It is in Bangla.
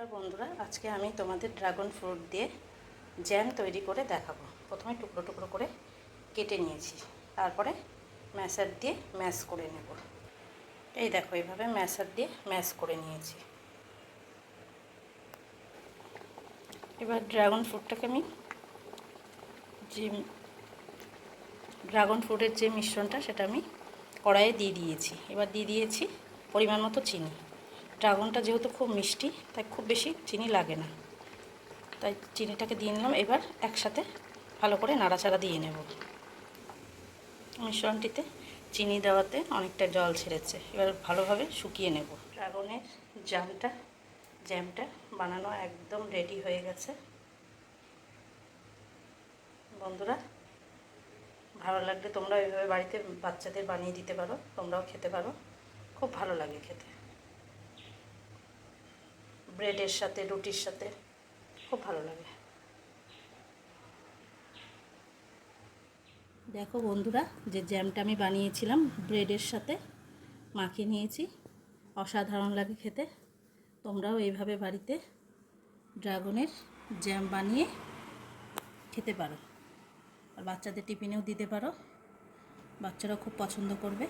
নমস্কার বন্ধুরা, আজকে আমি তোমাদের ড্রাগন ফ্রুট দিয়ে জ্যাম তৈরি করে দেখাবো। প্রথমে টুকরো টুকরো করে কেটে নিয়েছি, তারপরে ম্যাশার দিয়ে ম্যাশ করে নেব। এই দেখো এইভাবে ম্যাশার দিয়ে ম্যাশ করে নিয়েছি। এবার ড্রাগন ফ্রুটটাকে আমি যে ড্রাগন ফ্রুটের যে মিশ্রণটা, সেটা আমি কড়াইয়ে দিয়ে দিয়েছি। এবার দিয়ে দিয়েছি পরিমাণ মতো চিনি। ড্রাগনটা যেহেতু খুব মিষ্টি, তাই খুব বেশি চিনি লাগে না। তাই চিনিটাকে দিয়ে নিলাম, এবার একসাথে ভালো করে নাড়াচাড়া দিয়ে নেব। মিশ্রণটিতে চিনি দেওয়াতে অনেকটা জল ছেড়েছে, এবার ভালোভাবে শুকিয়ে নেব। ড্রাগনের জামটা, জ্যামটা বানানো একদম রেডি হয়ে গেছে। বন্ধুরা, ভালো লাগলে তোমরা এইভাবে বাড়িতে বাচ্চাদের বানিয়ে দিতে পারো, তোমরাও খেতে পারো, খুব ভালো লাগে খেতে। ব্রেডের সাথে, রুটির সাথে। খুব ভালো লাগে। দেখো বন্ধুরা, যে জ্যামটা আমি বানিয়েছিলাম ব্রেডের সাথে, মাখিয়ে নিয়েছি। অসাধারণ লাগে খেতে। তোমরাও এইভাবে বাড়িতে ড্রাগনের জ্যাম বানিয়ে খেতে পারো। আর বাচ্চাদের টিফিনেও দিতে পারো। বাচ্চারাও খুব পছন্দ করবে।